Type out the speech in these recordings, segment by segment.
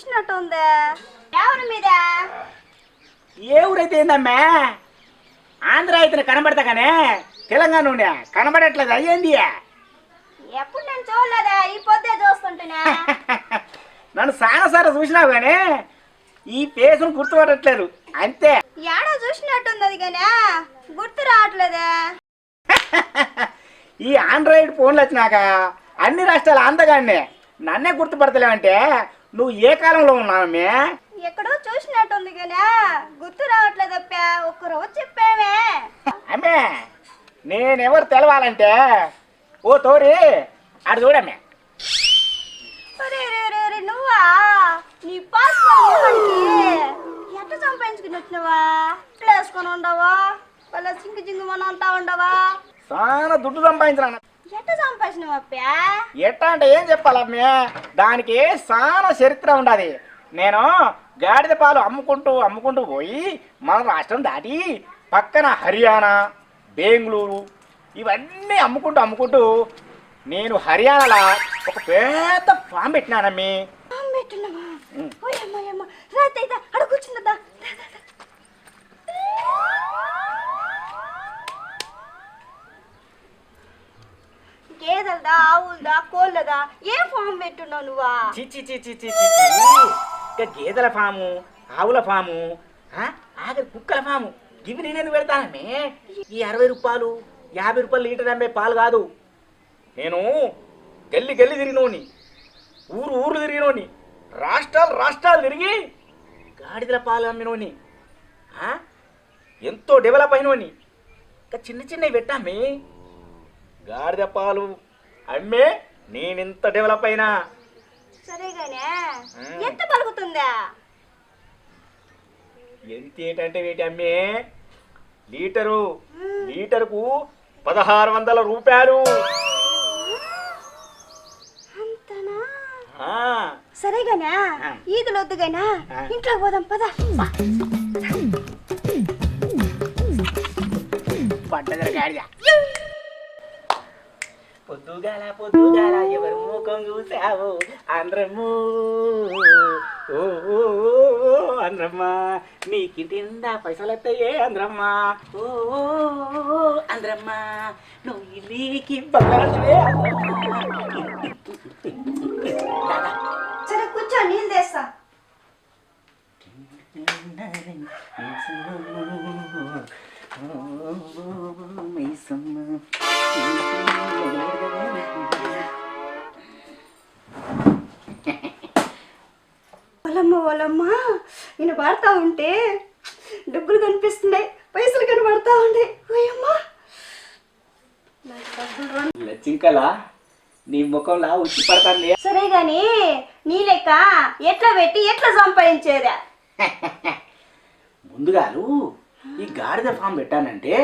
చూసినట్టు ఉంది ఎవరి మీద ఏ ఊరైతే ఏందమ్మా? ఆంధ్ర అయితే కనబడతా కానీ తెలంగాణ ఉండే. కనబడట్లేదు అయ్యింది? ఎప్పుడు నేను చూడలేదా? ఈ పొద్దే చూస్తుంటేనే. నన్ను సానసార చూసినావు కానీ ఈ ఫేస్ను గుర్తుపడట్లేదు అంతే. ఏడో చూసినట్టుంది అది కానీ గుర్తు రావట్లేదే. ఈ ఆండ్రాయిడ్ ఫోన్లు వచ్చినాక అన్ని రాష్ట్రాలు అందగానే నన్నే గుర్తుపడతలేవంటే నువ్వు ఏ కాలంలో ఉన్నావమ్మే ఎక్కడో చూసినట్టుంది కానీ గుర్తు రావట్లేదు అప్పా. ఒక్క రోజు చెప్పావే. అమ్మే నేనెవరు తెలవాలంటే? ఓ తోరి అటు చూడమ్మే నువ్వా? నీ ఎట్ట సంపాదించుకుని వచ్చినవా ఉండవా వాళ్ళ చింగు చింగు మన అంతా ఉండవా? చాలా దుడ్డు సంపాదించిన ఎట్ట సంపాదించినవా అప్పా ఎట్టా అంటే ఏం చెప్పాలమ్మే దానికి చాలా చరిత్ర ఉండాలి నేను గాడిద పాలు అమ్ముకుంటూ అమ్ముకుంటూ పోయి మన రాష్ట్రం దాటి పక్కన హర్యానా బెంగళూరు ఇవన్నీ అమ్ముకుంటూ అమ్ముకుంటూ నేను హర్యానాలో ఒక పెద్ద ఫామ్ పెట్టినానమ్మి. గేదెలదా ఆవులదా కోళ్ళదా ఏ ఫామ్ పెట్టున్నావు నువ్వా? చి చి చి చి చి చి ఇక గేదెల ఫాము ఆవుల ఫాము ఆ, ఆఖరి కుక్కల ఫాము. ఇవి నేనేది పెడతానమ్మే ఈ అరవై రూపాయలు యాభై రూపాయలు లీటర్ అమ్మే పాలు కాదు. నేను గల్లి గల్లి తిరిగినోని ఊరు ఊరు తిరిగినోని రాష్ట్రాలు రాష్ట్రాలు తిరిగి గాడిదల పాలు అమ్మినోని ఆ, ఎంతో డెవలప్ అయినోని. ఇంకా చిన్న చిన్నవి పెట్టామే గాడిద పాలు అమ్మే నేనెంత డెవలప్ అయినా. సరేగానే. ఎంత పలుకుతుందా? ఎంత ఏంటంటే వేటి అమ్మే? లీటరు. లీటరుకు పదహారు వందల రూపాయలు. సరేగానే. ఈదులు వద్దుగానా. ఇంట్లో పోదాం పద. గాడిద. పొద్దుగాల పొద్దుగాల ఎవరు ముఖం చూసావు ఆంధ్రము ఓ ఆంధ్రమ్మ నీకింటి నిండా పైసలు వస్తాయే ఆంధ్రమ్మ ఓ ఆంధ్రమ్మ నువ్వు ఇల్లీకి బంగారమే సరే కూర్చో నీళ్ళు తెస్తా. వాళ్ళమ్మ వాళ్ళమ్మ నేను పడతా ఉంటే డబ్బులు కనిపిస్తున్నాయి పైసలు కనబడతా ఉండే. ఓయమ్మ. లచ్చింకలా నీ ముఖంలా ఉచ్చి పడతాను సరే గాని నీ లెక్క ఎట్లా పెట్టి ఎట్లా సంపాదించేదా? ముందుగాలు ఈ గాడిద ఫామ్ పెట్టానంటే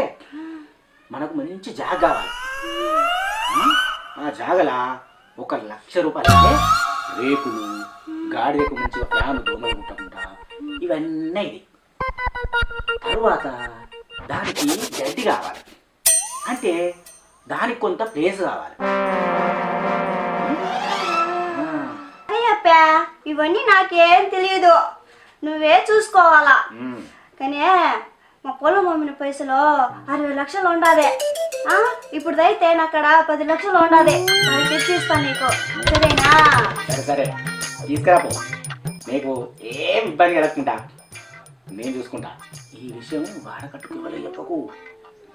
మనకు మంచి జాగ కావాలి? ఆ జాగలా ఒక లక్ష రూపాయలు అంటే రేకులు గాడిదకు మంచిగా ఫ్యాన్ దోమలు కుట్టకుండా ఇవన్నీ ఇది. తరువాత దానికి గడ్డి కావాలి. అంటే దానికి కొంత ప్లేస్ కావాలి. ఇవన్నీ నాకేం తెలియదు నువ్వే చూసుకోవాలా. కానీ మా పొలం అమ్మిన పైసలు అరవై లక్షలు ఉండాది. ఆ, ఇప్పుడు అయితే అక్కడ పది లక్షలు ఉండాది. అది తెచ్చిస్తాను నీకు. సరేనా? సరే సరే. తీసుకురాపో. నీకు ఏం ఇబ్బంది కలగకుండా నేను చూసుకుంటా. ఈ విషయం వాడకట్టుకు ఎవరు చెప్పకు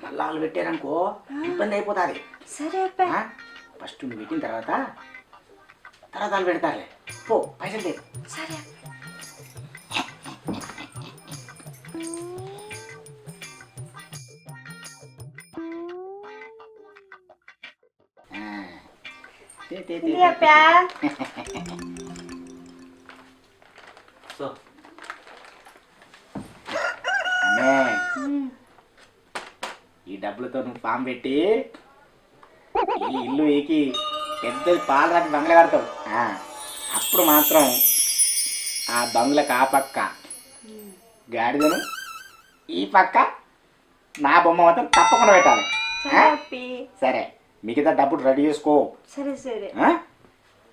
మళ్ళా వాళ్ళు పెట్టారనుకో ఇబ్బంది అయిపోతుంది. సరే ఫస్ట్ నువ్వు పెట్టిన తర్వాత తర్వాత వాళ్ళు పెడతారులే. పో పైసలు లేదు సరే ఈ డబ్బులతో నువ్వు ఫామ్ పెట్టి ఈ ఇల్లు ఏకి పెద్ద పాలరాతి బంగ్లా కడతావు. ఆ, అప్పుడు మాత్రం ఆ బంగ్లకు ఆ పక్క. గాడిదను ఈ పక్క నా బొమ్మ మాత్రం తప్పకుండా పెట్టాలి. సరే. మిగతా డబ్బులు రెడీ చేసుకో. సరే సరే?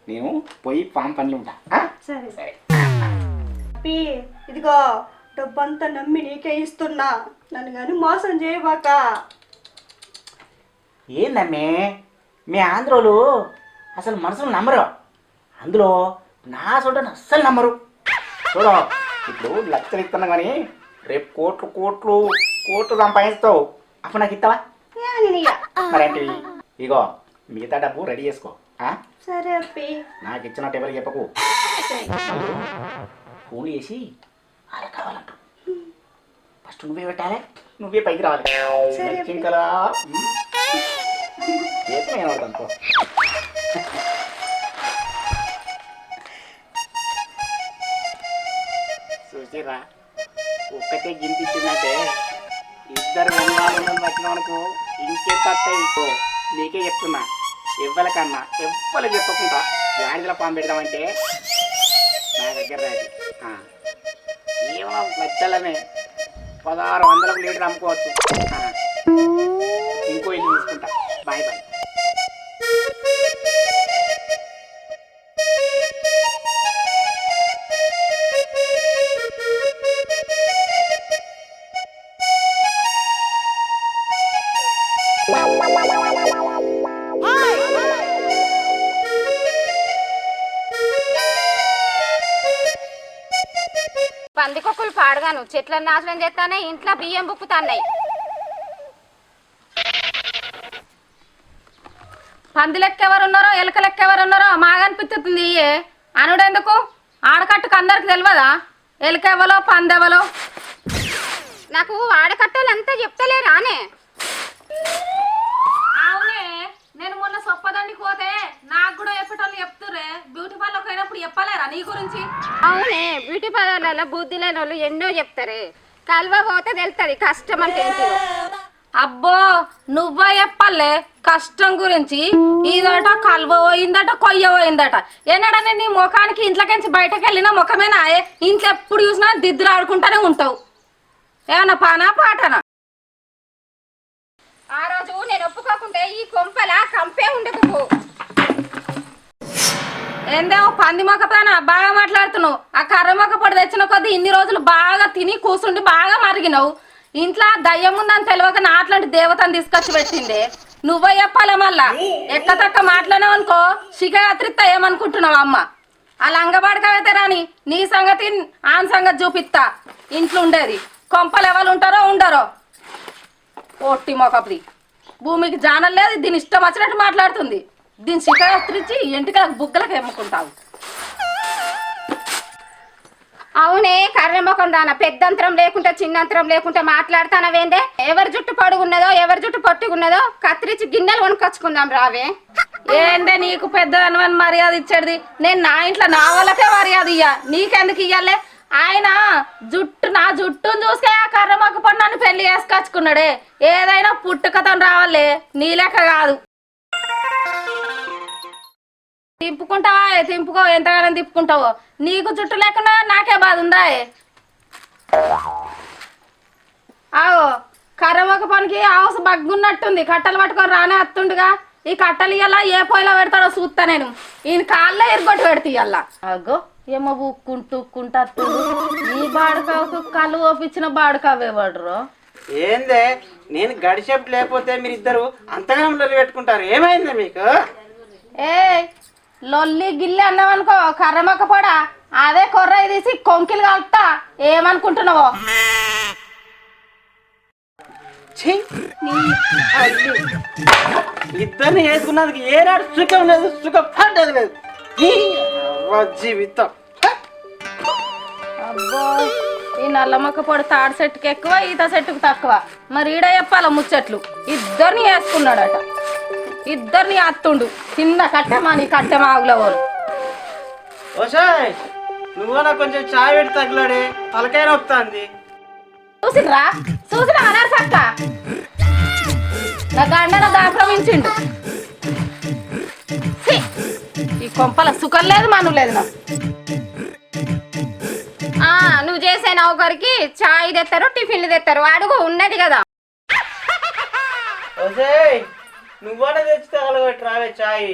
నేను పోయి పాము పనులు ఉంటా? సరే సరే. ఇదిగో డబ్బంతా నమ్మి నీకే ఇస్తున్నా. నన్ను కానీ మోసం చేయబాక. ఏందమ్మే? మీ ఆంధ్రోలు అసలు మనసులు నమ్మరు. అందులో నా చూడని అస్సలు నమ్మరు. చూడు ఇప్పుడు లక్షలు ఇస్తున్నా కానీ రేపు కోట్లు కోట్లు కోట్లు సంపాదిస్తావు. అప్పుడు నాకు ఇస్తావా? మరేంటివి? ఇగో మిగతా డబ్బు రెడీ చేసుకో? సరే అప్పి. నాకు ఇచ్చినట్టు ఎవరికి చెప్పకు. ఫోన్ చేసి అలా కావాలంట. ఫస్ట్ నువ్వే పెట్టాలి నువ్వే పైకి రావాలి. నేను అనుకో చూసిరా ఒక్కటే గింత ఇచ్చిందంటే ఇద్దరు వస్తాయి ఇంకో నీకే చెప్తున్నా. ఇవ్వలకన్నా ఎవ్వరికి చెప్పకుండా గాడిదల పాము పెడదామంటే నా దగ్గర రాదు. ఆ. పదహారు వందలకు లీటర్ అమ్ముకోవచ్చు. ఇంకో ఇల్లు తీసుకుంటా. Bye bye. పందికొక్కులు చెట్లను నాశనం చేస్తానే ఇంట్లో బియ్యం బుక్కుతాన్నాయి. పంది లెక్క ఎవరున్నారో ఎలక లెక్క ఎవరున్నారో మాగా అనిపిస్తుంది అనుడెందుకు? ఆడకట్టుకు అందరికి తెలియదా ఎలక పందెవలో నాకు ఆడకట్టాలంతా అంతా చెప్తలేరానే నేను మొన్న సొప్పదండి పోతే నాకు కూడా చెప్పేటోళ్ళు చెప్తురే బ్యూటీ పార్లర్ పోయినప్పుడు చెప్పలేరా నీ గురించి? అవునే బ్యూటీ పార్లర్లలో బుద్ధి లేని వాళ్ళు ఎన్నో చెప్తారే. కల్వ పోతే తెలుస్తుంది కష్టం అంటే ఏంటిదో అబ్బో నువ్వే చెప్పాలే కష్టం గురించి. ఇదట కలువ పోయిందట కొయ్య పోయిందట. ఎన్నడనే నీ ముఖానికి ఇంట్లోకించి బయటకు వెళ్ళినా ముఖమేనా? ఇంట్లో ఎప్పుడు చూసినా దిద్దులు ఆడుకుంటానే ఉంటావు. ఏమన్నా పానా పాటనా? ఆ రోజు నేను ఈ కొంపల కంపే ఉండకు ఏందేమో పంది మొక్కతానా బాగా మాట్లాడుతున్నావు. ఆ కర్ర మొక్క పొడి తెచ్చిన కొద్దీ ఇన్ని రోజులు బాగా తిని కూసుండి బాగా మరిగినావు. ఇంట్లో దయ్యం ఉందని తెలియక నా అట్లాంటి దేవతను తీసుకొచ్చి పెట్టింది. నువ్వే చెప్పాలి మళ్ళా? ఎక్క తక్క మాట్లాడినావు అనుకో శిఖయాత్రిత్త ఏమనుకుంటున్నావు అమ్మ. ఆ లంగబాడకైతే రాని నీ సంగతి ఆన్ సంగతి చూపిస్తా. ఇంట్లో ఉండేది. కొంపలు ఎవరు ఉంటారో ఉండరో. ఒట్టి మొకపుది భూమికి జానం లేదు దీని ఇష్టం వచ్చినట్టు మాట్లాడుతుంది. దీని శిఖరాస్త్రిచ్చి ఎంటికలకు బుగ్గలకు ఎమ్ముకుంటావు అవునే కర్రె ముఖం దాన. పెద్దంతరం లేకుంటే చిన్నంతరం లేకుంటే మాట్లాడతానవేందే? ఎవరి జుట్టు పొడుగున్నదో ఎవరి జుట్టు పొట్టుకున్నదో కత్తిరించి గిన్నెలు కొనుకొచ్చుకుందాం రావే. ఏందే నీకు పెద్దదనవని మర్యాద ఇచ్చేది? నేను నా ఇంట్లో నా వాళ్ళకే మర్యాద ఇయ్య. నీకెందుకు ఇయ్యాలే? ఆయన జుట్టు నా జుట్టును చూసే చేసుకున్నాడే. ఏదైనా పుట్టుకతో రావాలే. నీ లెక్క కాదు. తింపుకుంటావా? తింపుకో. ఎంతగానో తిప్పుకుంటావో? నీకు జుట్టు లేకుండా నాకే బాధ ఉందా? ఆగో. కర్రమొక పనికి ఆవస బగ్గున్నట్టుంది. కట్టలు పట్టుకొని రానే వస్తుండగా. ఈ కట్టలు ఇయ్యాల ఏ పొయ్యిలో పెడతాడో చూస్తా నేను. ఈయన కాళ్ళే ఎరగొట్టి పెడితే ఇయ్యాల. అగో ఏమో ఉక్కుంటూ ఉక్కుంటూ వస్తుండు. ఈ బాడుకావుకు కళ్ళు ఓపించిన బాడుకావే వాడరు ఏందే? నేను గడిచేపు లేకపోతే మీరు ఇద్దరు అంతగానం లొల్లి పెట్టుకుంటారు. ఏమైంది మీకు? ఏ లొల్లి గిల్లి అన్నావనుకో కర్రమొక్క పొడ? అదే కొర్ర తీసి కొంకిలు కలుపుతా. ఏమనుకుంటున్నావో? ఛీ! ఇద్దరిని వేసుకున్నందుకు ఏనాడు సుఖం లేదు సుఖం పడ్డది లేదు. ఈ అవ్వ జీవితం! అబ్బో. ఈ నల్ల మొక్క పొడి తాడు చెట్టుకి ఎక్కువ ఈత చెట్టుకు తక్కువ. మరి ఈడ చెప్పాల ముచ్చట్లు? ఇద్దరిని వేసుకున్నాడట ఇద్దరిని అత్తుండు కింద కట్టెమా నీ కట్టెమా ఆగుల వాళ్ళు ఓసాయ్ నువ్వు నాకు కొంచెం చాయ్ పెట్టి తగిలాడే. తలకాయ నొప్పుతాంది చూసిరా చూసిరా అన్నారు సక్క నా దాక్రమించిండు! ఈ కొంపల సుఖం లేదు మను లేదు నాకు. ఆ, ఒకరికి చాయ్ తెస్తారు టిఫిన్లు తెస్తారు అడుగు ఉన్నది కదా. ఓసాయ్ నువ్వనే తెచ్చి చాయ్.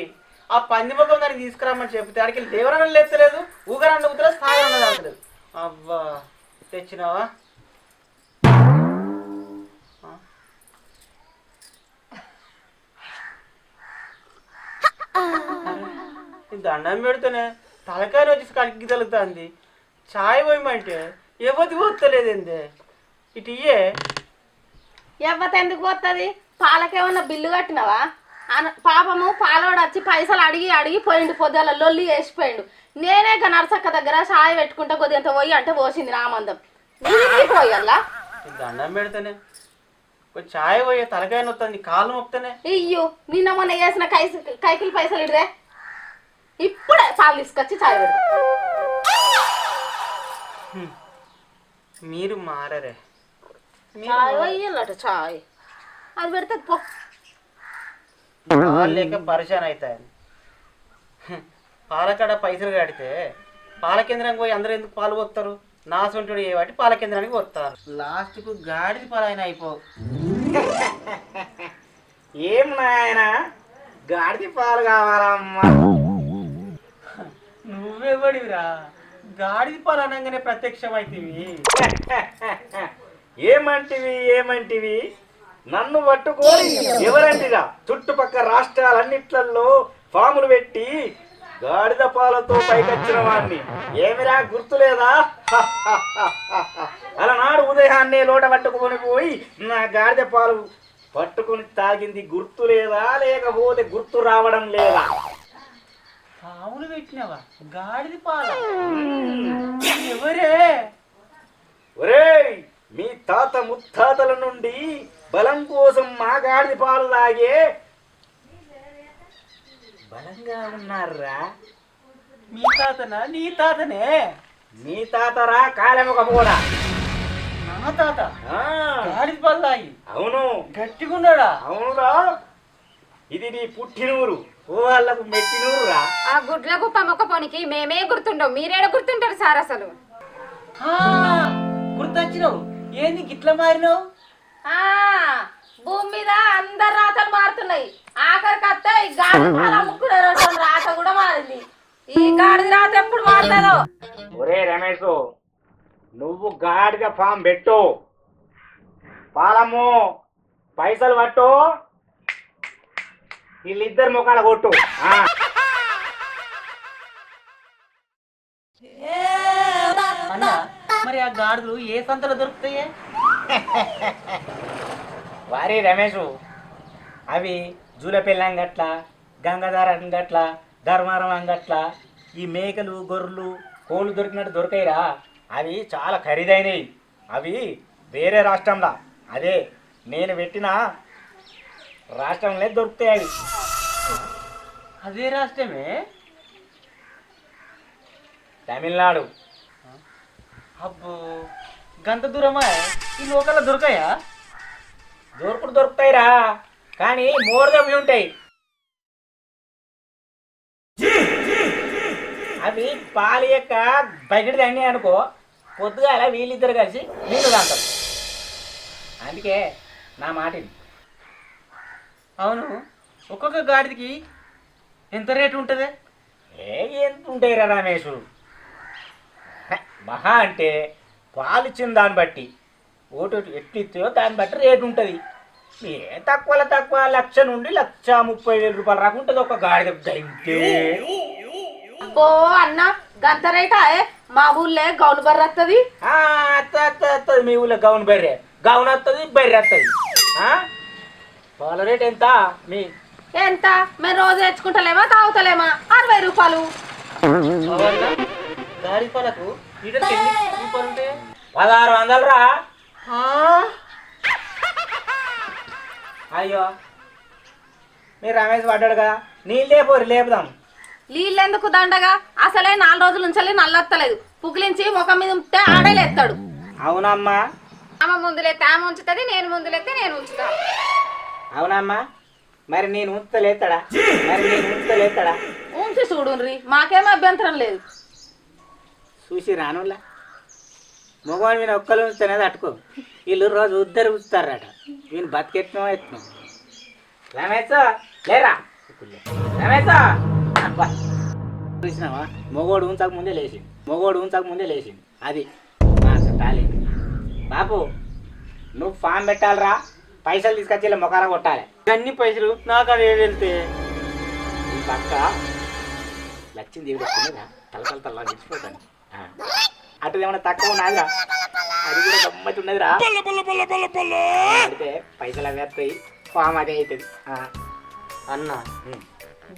ఆ పంది ముఖం దానికి తీసుకురామని చెప్తే ఆడికి దేవరన్న లేస్తలేదు ఊగరన్న ఊతలేదు సాగరన్న తాగలేదు అవ్వా తెచ్చినావా? దండం పెడితేనే తలకాయ వచ్చి కలిగి తలుగుతుంది చాయ్ పోయమంటే ఎవరికి పోతలేదేందే ఇటు ఇయ్యే. ఎవ్వత ఎందుకు పోతుంది? పాలకేమన్నా బిల్లు కట్టినవా? అన- పాపము పాలోడు వచ్చి పైసలు అడిగి అడిగి పోయిండు పొద్దుల లొల్లి వేసిపోయిండు నేనే నరసక్క దగ్గర సాయి పెట్టుకుంటే కొద్దిగా పోయి అంటే పోసింది పోయల్లా ఈ దండం పెడితేనే. చాయ్ పోయే తలకాయ నొత్తుంది కాళ్ళు మొక్తనే. ఇయ్యు నిన్న మొన్న వేసిన కైసి కైకిలి పైసలు ఇడదే? ఇప్పుడే పాలు తీసుకొచ్చి చాయ్ పెడతా. మీరు మారరే. చాయ్ అది పెడితే పో. లేక పరిశాన్ అవుతాయి పాలకాడ పైసలు కడితే పాల కేంద్రానికి పోయి అందరూ ఎందుకు పాలు పోతారు? నా సొంటుడు ఏ వాటి పాల కేంద్రానికి పోతారు. లాస్ట్కు గాడిది పాలు అయినా అయిపో. ఏం నాయన? గాడిది పాలు కావాలమ్మా. నువ్వెవడివిరా? గాడిది పాలు అనగానే ప్రత్యక్షమైతివి. ఏమంటివి ఏమంటివి? నన్ను పట్టుకొని ఎవరంటిరా? చుట్టుపక్కల రాష్ట్రాలన్నిట్లలో ఫాములు పెట్టి గాడిద పాలతో పైకొచ్చిన వాడిని ఏమిరా గుర్తులేదా? అలనాడు ఉదయాన్నే లోట పట్టుకొని పోయి నా గాడిద పాలు పట్టుకొని తాగింది గుర్తు లేదా లేకపోతే గుర్తు రావడం లేదా? పాములు పెట్టినవా? గాడిది పాల. ఎవరే? ఒరేయ్ మీ తాత ముత్తాతల నుండి బలం కోసం మా గాడిద పాలు తాగే బలంగా ఉన్నారా? మీ తాతనా? నీ తాతనే? మీ తాతరా కాలెమొక కూడా నా తాత? ఆ, గాడిది పాలు తాగి. అవును. గట్టిగున్నాడా? అవునురా. ఇది నీ పుట్టినూరు. వాళ్ళకు మెట్టినూరురా. ఆ గుడ్ల గుప్ప మొక్కపోనికి మేమే గుర్తుండం మీరేడ గుర్తుంటారు సార్ అసలు? ఆ, గుర్తొచ్చినావు. ఏంది గిట్ల మారినావు? ఆ భూమి మీద అందరు రాతలు మారుతున్నాయి. ఆఖరికి అత్త ఈ గాడి పాలు అమ్ముకునే రోజు రాత కూడా మారింది. ఈ గాడిది రాత ఎప్పుడు మారుతుందో? ఒరే రమేష్ నువ్వు గాడిద ఫామ్ పెట్టు. పాలము పైసలు పట్టు. వీళ్ళిద్దరు ముఖాల కొట్టు. అన్న మరి ఆ గాడిదలు ఏ సంతలో దొరుకుతాయే? వారి రమేష్ అవి జూలపెల్లి అంగట్ల గంగాధర అంగట్ల ధర్మారం అంగట్ల ఈ మేకలు గొర్రెలు కోళ్ళు దొరికినట్టు దొరికాయిరా. అవి చాలా ఖరీదైనవి అవి వేరే రాష్ట్రంలో. అదే నేను పెట్టిన రాష్ట్రంలో దొరుకుతాయి అవి. అదే రాష్ట్రమే? తమిళనాడు. అబ్బో గంత దూరమా? ఈ లోకల్లో దొరకాయా? దొరుకుడు దొరుకుతాయిరా కానీ మోరదవి ఉంటాయి. అవి పాలు యొక్క బకెట్ తండి అనుకో పొద్దుగాల వీళ్ళిద్దరు కలిసి నీళ్ళు తాగుతారు. అందుకే నా మాట ఇది. అవును. ఒక్కొక్క గాడిదకి ఎంత రేటు ఉంటుంది? ఏ ఎంత ఉంటాయి రా రమేష్ మహా అంటే పాలు ఇచ్చిన దాన్ని బట్టి ఓటు ఇస్తాయో దాన్ని బట్టి రేటు ఉంటుంది. ఏ తక్కువలో తక్కువ లక్ష నుండి లక్ష ముప్పై వేల రూపాయలు రాకు ఉంటుంది ఒక గాడిద గంటే. అబ్బో అన్న గంత రైటా ఏ? మా ఊళ్ళే గౌను బర్ర వస్తుంది మీ ఊళ్ళో గౌన్ బర్రె. గౌన్ వస్తుంది బర్రె వస్తుంది పాల రేట్ ఎంత? మీ ఎంత? మేము రోజు తెచ్చుకుంటలేమా తాగుతలేమా? అరవై రూపాయలు. అవునా? గాడి పాలకు లీటర్కి ఎన్ని రూపాయలు ఉంటాయి? పదహారు వందలు రా. అయ్యో. మీరు రమేష్ పడ్డాడు కదా. నీళ్ళు లేపోరు లేపుదాం. నీళ్ళెందుకు దండగా? అసలే నాలుగు రోజుల నుంచి నల్లత్తలేదు. పుకిలించి ముఖం మీద ఉంటే ఆడలేస్తాడు అవునమ్మా. ఆమె ముందులెత్తే ఆమె ఉంచుతుంది నేను ముందులెత్తే నేను ఉంచుతా. అవునమ్మా. మరి నేను ఉంచలేస్తాడా మరి నేను ఉంచలేస్తాడా ఉంచి చూడుండ్రి మాకేం అభ్యంతరం లేదు. చూసి రానులా. మగవాడి మీద ఒక్కరు ఉంచుతానే తట్టుకో. వీళ్ళు రోజు ఉద్దరు ఉంచుతారట. వీళ్ళు బతికెట్టినో ఎత్తున్నాం రమేష్ లేరా? రమేష్ అబ్బా. చూసినావా? మొగోడు ఉంచక ముందే లేచింది మొగోడు ఉంచక ముందే లేచింది అది మా టాలెంట్. బాపు నువ్వు ఫామ్ పెట్టాలిరా? పైసలు తీసుకొచ్చి ఇలా మొకాన కొట్టాలి. అన్ని పైసలు నాకు అది వెళ్తే ఈ పక్క దేవుడు వస్తుందిరా తలతల తల గడిచిపోతాను అటు ఏమైనా తక్కువ ఉన్నదిరా. అది కూడా గమ్మతి ఉన్నదిరా. అడితే పైసలు అవి వస్తాయి. ఫామ్ అదే అవుతుంది. అన్న.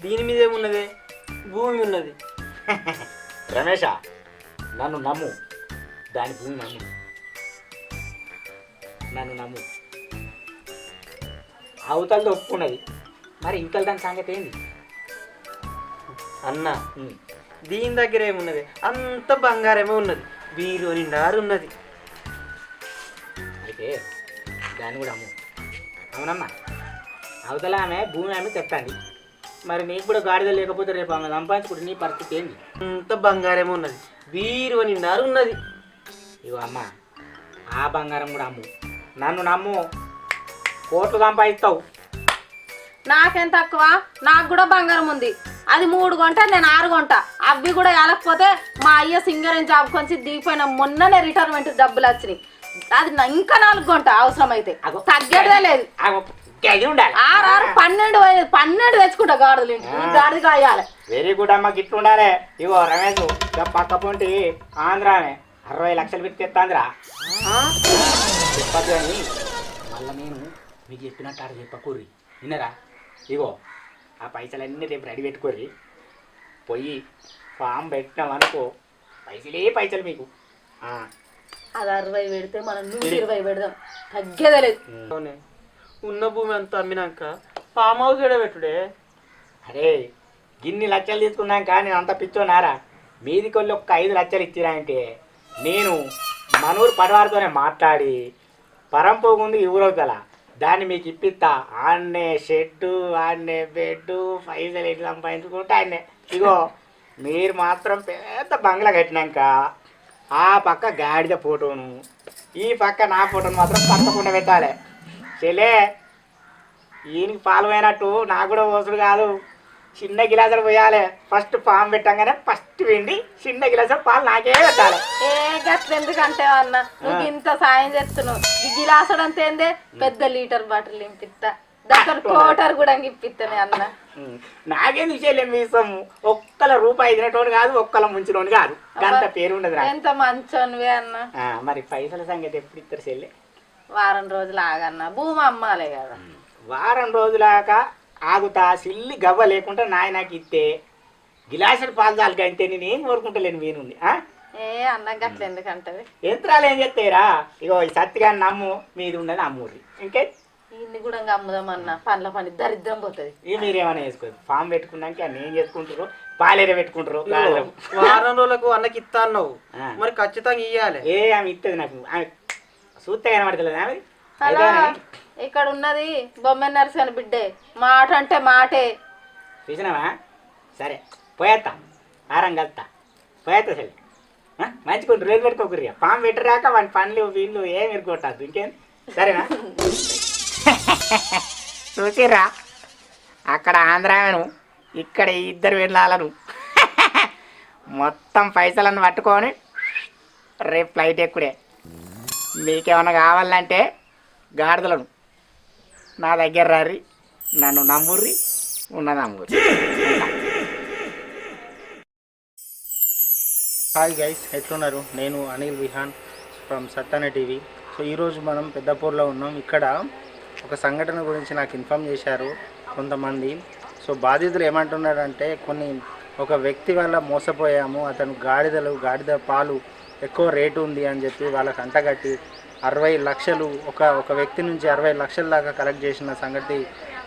దీని మీద ఏమున్నది? భూమి ఉన్నది. రమేష నన్ను నమ్ము. దాని భూమి నమ్ము. నన్ను నమ్ము. అవతలతో ఒప్పుకున్నది. మరి ఇంకల దాని సంగతి ఏంది? అన్న. దీని దగ్గర ఏమున్నది? అంత బంగారమే ఉన్నది. బీరు నిండారు ఉన్నది అయితే దాన్ని కూడా అమ్ము. అవునమ్మా. అవతల ఆమె భూమి ఆమె తెత్తండి మరి నీకు కూడా గాడిద లేకపోతే రేపు ఆమె సంపాదించుకుంటే నీ పరిస్థితి ఏంది? అంత బంగారమే ఉన్నది. బీరు నిండారు ఉన్నది ఇగో అమ్మ ఆ బంగారం కూడా అమ్ము. నన్ను నమ్ము. కోట్లు సంపాదిస్తావు. నాకేం తక్కువ? నాకు కూడా బంగారం ఉంది. అది మూడు కొంట నేను ఆరు కొంట. అవి కూడా వెళ్ళకపోతే మా అయ్య సింగరేం జాబ్ కొంచెం దిగిపోయిన మొన్ననే రిటైర్మెంట్ డబ్బులు వచ్చినాయి. అది ఇంకా నాలుగు కొంట అవసరం అయితే అగో. తగ్గేదే లేదు. ఆరు ఆరు పన్నెండు పన్నెండు తెచ్చుకుంటా ఈ గాడిద కాయాలి వెరీ గుడ్ అమ్మ గిట్ల ఉండాలి. ఇగో రమేష్ పక్క పొంటి ఆంధ్రానే. అరవై లక్షలు పెట్టి తెస్తాందిరా చెప్పదు మీకు చెప్పినట్టు ఆడ చెప్పకూర్రి. విన్నరా ఇగో ఆ పైసలన్నీ రేపు రెడీ పెట్టుకోర్రి. పోయి ఫామ్ పెట్టినాం అనుకో పైసలే పైసలు మీకు. ఆ, అది అరవై పెడితే మనం నూట ఇరవై పెడదాం. తగ్గేదే లేదు. అవునే ఉన్న భూమి అంతా అమ్మినాక ఫామ్ హౌస్ ఎడ పెట్టుడే? అరే గిన్ని లక్షలు తీసుకున్నాక నేను అంత పిచ్చోనారా? మీది కొల్లి ఒక్క ఐదు లక్షలు ఇచ్చిరా అంటే నేను మనూరు పడవారితోనే మాట్లాడి పరంపోగుంది ఊరవుతల దాన్ని మీకు ఇప్పిస్తా. ఆడనే షెడ్డు ఆడనే బెడ్డు పైసలు ఎట్లా సంపాదించుకుంటే ఆయనే ఇగో మీరు మాత్రం పెద్ద బంగ్లా కట్టినాక ఆ పక్క గాడిద ఫోటోను ఈ పక్క నా ఫోటోను మాత్రం తప్పకుండా పెట్టాలి. చెలే ఈయనకి పాలు నాకు కూడా ఓసుడు కాదు. చిన్న గిలాసులు పోయాలి. ఫస్ట్ పాము పెట్టంగానే ఫస్ట్ వెండి చిన్న గిలాసులు పాలు నాకే పెట్టాలి. ఏ గట్ల ఎందుకంటే అన్న? నువ్వు ఇంత సాయం చేస్తున్నావు. ఈ గిలాసుడు అంత ఏందే? పెద్ద లీటర్ బాటిల్ దగ్గర కోటర్ కూడా ఇప్పిస్తానే అన్న. నాకేం విషయం మీ సొమ్ము ఒక్కల రూపాయి తినటోడు కాదు ఒక్కల ముంచినోడు కాదు. గంత పేరు ఉండదు ఎంత మంచోనివే అన్న. మరి పైసల సంగతి ఎప్పుడు ఇస్తారు చెల్లి? వారం రోజులు ఆగన్న. భూమి అమ్మాలే కదా. వారం రోజులాక ఆగుతా సిల్లి గవ్వ లేకుండా నాయ నాకు ఇస్తే గిలాసులు పాలు చాలు అంతే నేను ఏం కోరుకుంటలేను వీనుంది ఆ? ఏ అన్న గట్ల ఎందుకంటవి యంత్రాలు ఏం చెప్తాయిరా ఇగో ఈ సత్తిగాని నమ్ము మీది ఉన్నది అమ్మూరి ఇంకే? ఇన్ని కూడా అమ్ముదామన్న పండ్ల పని దరిద్రం పోతుంది. ఇక మీరేమైనా చేసుకోరు. ఫామ్ పెట్టుకున్నాక అన్నీ ఏం చేసుకుంటారు పాలేర పెట్టుకుంటారు. వారం రోజులకు అన్నకి ఇస్తా అన్నావు. మరి ఖచ్చితంగా ఇయ్యాలి. ఏ ఆమె ఇస్తుంది నాకు. ఆమె సూత్తే కనబడతలేదు ఆమె ఇక్కడ ఉన్నది బొమ్మ నరసని బిడ్డే. మాట అంటే మాటే. చూసినావా? సరే పోయేస్తా ఆరం కలుతా. పోయేస్తా సరే ఆ? మంచిగా రేపు పెట్టుకోకుర్రి పాము పెట్టరాక వాడి పండ్లు వీళ్ళు ఏం ఎరుకొట్టద్దు ఇంకేం? సరేనా? చూసిర్రా? అక్కడ ఆంధ్రాను ఇక్కడ ఇద్దరు వెళ్ళాలను. మొత్తం పైసలను పట్టుకొని రేపు ఫ్లైట్ ఎక్కుడే. మీకేమన్నా కావాలంటే గాడిదలను. నా దగ్గర రారి నన్ను నమ్ముర్రి ఉన్నది నమ్ముర్రి. హాయ్ గైస్ ఎట్లున్నారు? నేను Anil Vihan from Sattana TV. So ఈరోజు మనం పెద్దపూర్లో ఉన్నాం. ఇక్కడ ఒక సంఘటన గురించి నాకు ఇన్ఫామ్ చేశారు కొంతమంది. సో బాధితులు ఏమంటున్నారంటే కొన్ని ఒక వ్యక్తి వల్ల మోసపోయాము అతను గాడిదలు గాడిద పాలు ఎక్కువ రేటు ఉంది అని చెప్పి వాళ్ళకి అంటగట్టి అరవై లక్షలు ఒక ఒక వ్యక్తి నుంచి అరవై లక్షల దాకా కలెక్ట్ చేసిన సంగతి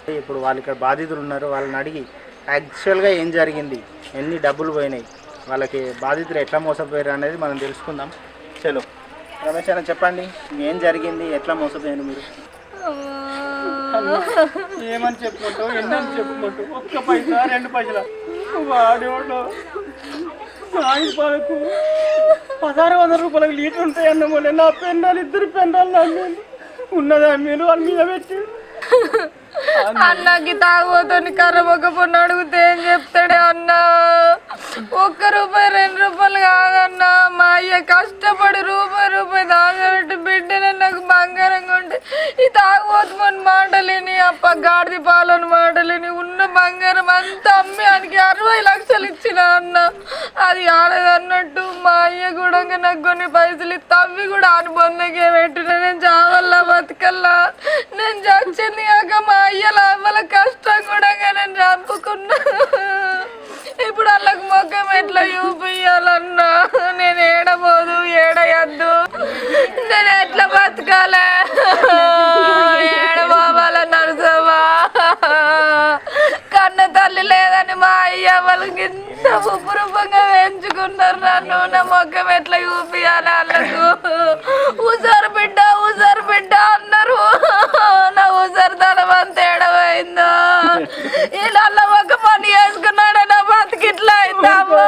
ఇప్పుడు వాళ్ళు ఇక్కడ బాధితులు ఉన్నారు. వాళ్ళని అడిగి యాక్చువల్గా ఏం జరిగింది? ఎన్ని డబ్బులు పోయినాయి? వాళ్ళకి బాధితులు ఎట్లా మోసపోయారు అనేది మనం తెలుసుకుందాం. చలో. రమేష్ అన్న చెప్పండి ఏం జరిగింది? ఎట్లా మోసపోయారు మీరు? ఏమని చెప్పుకుంటావు? ఎన్నని చెప్పుకుంటావు? ఒక్క పైసా? రెండు పైసలు? వాడేవాడు. సాయి పాలకు పదహారు వందల రూపాయలకు లీటర్ ఉంటాయి అన్నమోలే నా పెన్నాలు ఇద్దరు పెన్నాలు నమ్మిండు ఉన్నదా మీరు? వాళ్ళ మీద పెట్టి. అన్నకి కర్ర కర్రబొక్కపోయిన అడిగితే ఏం చెప్తాడే అన్న? ఒక్క రూపాయి రెండు రూపాయలు కాదన్న. మా అయ్య కష్టపడి రూపాయి రూపాయి దాగబెట్టి బిడ్డలు నాకు బంగారం కొంటే ఈ తాగుబోతుమని మాటలేని అప్ప గాడిది పాలని మాటలేని ఉన్న బంగారం అంతా అమ్మి ఆయనకి అరవై అన్న అది ఆడదన్నట్టు మా అయ్య కూడా నాకు కొన్ని పైసలు ఇస్తే అవి కూడా అనుబంధంగా పెట్టిన. నేను చావల్లా బతకల్లా. నేను చచ్చింది కాక మా అయ్యల అవ్వల కష్టం కూడా నేను చంపుకున్నా. ఇప్పుడు వాళ్ళకి మొక్కం ఎట్లా చూపియాలన్నా నేను ఏడబోదు ఏడయద్దు. నేను ఎట్లా బతకాలే? అయ్యా వాళ్ళకి ఇంత ఉపరూపంగా పెంచుకున్నారు నన్ను. నా మొక్కం ఎట్లా చూపియాలి వాళ్ళకు? ఉసారు బిడ్డ ఉసారు బిడ్డ అన్నారు. నా ఉసారు తలం అంత ఏడవైందో నల్ల మొక్క పని చేసుకున్నాడు నా బతికిట్లా అయిందమ్మా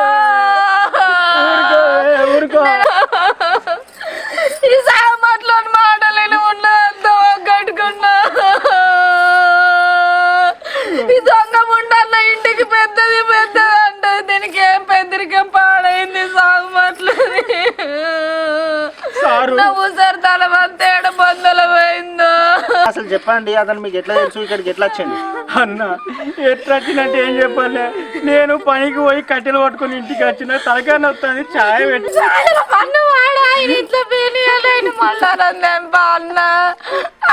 అసలు చెప్పండి అతను మీకు ఎట్లా తెలుసు? ఇక్కడికి ఎట్లా వచ్చింది అన్న ఎట్లా వచ్చినట్టు ఏం చెప్పాలి? నేను పనికి పోయి కట్టెలు పట్టుకొని ఇంటికి వచ్చిన తలకాయ వస్తుంది ఛాయ్ పెట్టి ఆయన ఇట్లా పేనియాలని మళ్ళా అన్న?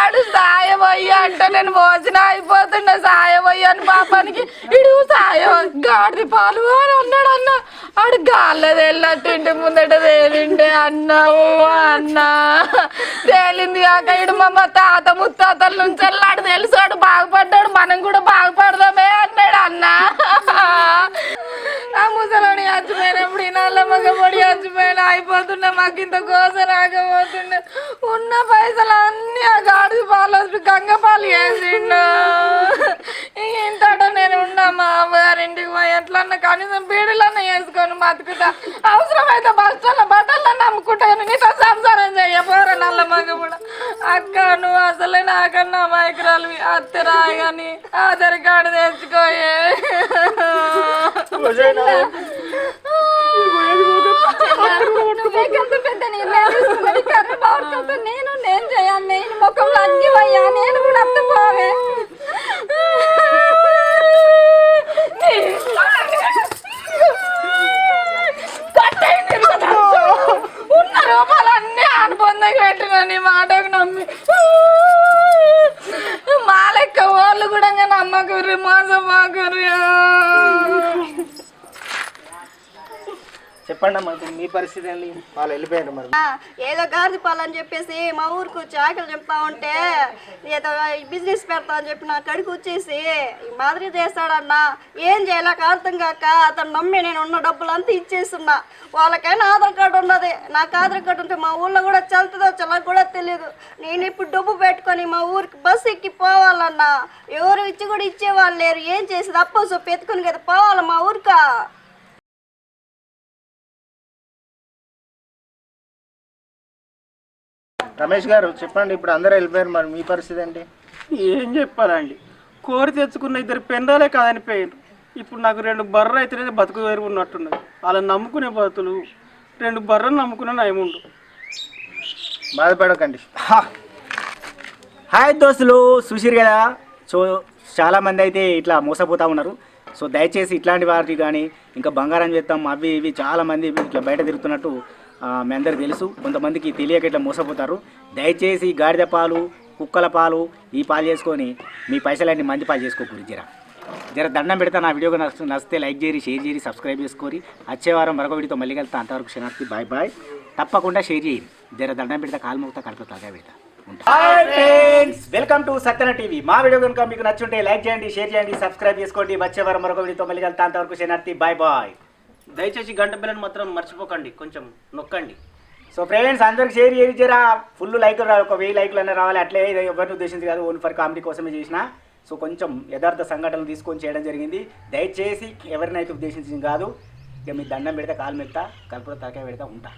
ఆడు సాయం అంటే నేను భోజనం అయిపోతుండే సాయం అని పాపానికి. ఇడు సాయం గాడిది పాలు అని అన్నాడు అన్న. ఆడు గాల్లది వెళ్ళినట్టు ఇంటి ముందట తేలిండే అన్న ఓ అన్న. తేలింది కాక ఇడు మా తాత ముత్తాతల నుంచి వెళ్ళాడు తెలుసు ఆడు బాగుపడ్డాడు మనం కూడా బాగుపడదామే అన్నాడు అన్న. ఆ ముసలోని చచ్చిపోయినప్పుడు ఈ నల్ల మగపడి చచ్చిపోయిన అయిపోతున్నా మాకు ఇంత కోస రాకపోతుండే. ఉన్న పైసలు అన్ని ఆ గాడి పాలు గంగపాలు వేసిండు ఇంతట నేను ఉన్నా మా అమ్మగారింటికి పోయి ఎట్లన్నా కనీసం బీడులన్నా వేసుకొని బతుకుతా. అవసరమైతే బస్సులో బట్టలన్నా అమ్ముకుంటాను నీతో సంసారం చెయ్య నల్ల నల్ల కూడా అక్క నువ్వు అసలే నాకన్నా మైక్రాలు అత్తరాయి కానీ ఆధార్ కార్డు తెచ్చుకోయే. నువ్వేకెంత పెద్ద నిర్ణయం తీసుకున్నది. కర్ర బాగుంటుంది నేను నేను చేయాలి. నేను ముఖంలో అన్ని పోయా నేను కూడా అత్తపోవే పోవే ఉన్న రూపాయలన్నీ అనుబంధంగా పెట్టిన నీ మాటకు నమ్మి మా లెక్క వాళ్ళు కూడా నమ్మకుర్రి మోసం మాకుర్రి చెప్పండి అమ్మా ఇప్పుడు మీ పరిస్థితి ఏంది? వాళ్ళు వెళ్ళిపోయారు మరి. ఆ, ఏదో గాడిద పాలు అని చెప్పేసి మా ఊరికి వచ్చి ఆకలి చెప్తా ఉంటే ఏదో బిజినెస్ పెడతా అని చెప్పి నా కడికి వచ్చేసి ఈ మాదిరి చేస్తాడన్న. ఏం చేయలేక అర్థం కాక అతను నమ్మి నేను ఉన్న డబ్బులు అంతా ఇచ్చేస్తున్నా. వాళ్ళకైనా ఆధార్ కార్డు ఉన్నది. నాకు ఆధార్ కార్డు ఉంటే మా ఊళ్ళో కూడా చల్తుందో చల్ల కూడా తెలియదు. నేను ఇప్పుడు డబ్బు పెట్టుకొని మా ఊరికి బస్సు ఎక్కి పోవాలన్నా ఎవరు ఇచ్చి కూడా ఇచ్చేవాళ్ళు లేరు. ఏం చేసేది? అప్ప సొప్పు ఎత్తుకుని కదా పోవాలి మా ఊరికా? రమేష్ గారు చెప్పండి ఇప్పుడు అందరూ వెళ్ళిపోయారు మరి మీ పరిస్థితి ఏంటి? ఏం చెప్పాలండి. కోరి తెచ్చుకున్న ఇద్దరు పెండాలే కాదనిపోయారు ఇప్పుడు నాకు రెండు బర్రెలు అయితేనే బతుకు వేరు ఉన్నట్టున్నది. వాళ్ళని నమ్ముకునే బతులు రెండు బర్రెలు నమ్ముకునే నయముండు బాధపడకండి. హాయ్ దోస్తులు చూసిరు కదా? సో చాలామంది అయితే ఇట్లా మోసపోతూ ఉన్నారు. సో దయచేసి ఇట్లాంటి వాటి కానీ ఇంకా బంగారం చేస్తాం అవి ఇవి చాలామంది ఇట్లా బయట తిరుగుతున్నట్టు మీ అందరికి తెలుసు కొంతమందికి తెలియక ఇట్లా మోసపోతారు. దయచేసి గాడిద పాలు కుక్కల పాలు ఈ పాలు చేసుకొని మీ పైసలన్నీ మంది పాలు చేసుకోకూడదు జర. జర దండం పెడతా నా వీడియో నచ్చు నచ్చితే లైక్ చేయరి షేర్ చేయరి సబ్స్క్రైబ్ చేసుకోరి వచ్చే వారం మరొక వీడియోతో మళ్ళీ వెళ్తా అంతవరకు క్షణార్థి బాయ్ బాయ్. తప్పకుండా షేర్ చేయరి జర దండం పెడతా కాలు మొక్తా కడుపు తాగా పెడతా hi friends welcome to Satyana TV మా వీడియో కనుక మీకు నచ్చుంటే లైక్ చేయండి షేర్ చేయండి సబ్స్క్రైబ్ చేసుకోండి. వచ్చే వారం మరొక వీడియోతో మళ్ళీ వెళ్తా అంతవరకు క్షణార్థి బాయ్ బాయ్. దయచేసి గంట బిల్లని మాత్రం మర్చిపోకండి కొంచెం నొక్కండి. సో ఫ్రెండ్స్ అందరికి షేర్ చేయించారా జరా ఫుల్ రావాలి ఒక వెయ్యి లైక్లు అన్న రావాలి. అట్లే ఎవరిని ఉద్దేశించి కాదు ఓన్ ఫర్ కామెడీ కోసమే చేసిన. సో కొంచెం యథార్థ సంఘటనలు తీసుకొని చేయడం జరిగింది. దయచేసి ఎవరినైతే ఉద్దేశించింది కాదు ఇక మీ దండం పెడితే కాలు మెత్తా కలుపులో తలకాయ పెడతా ఉంటా.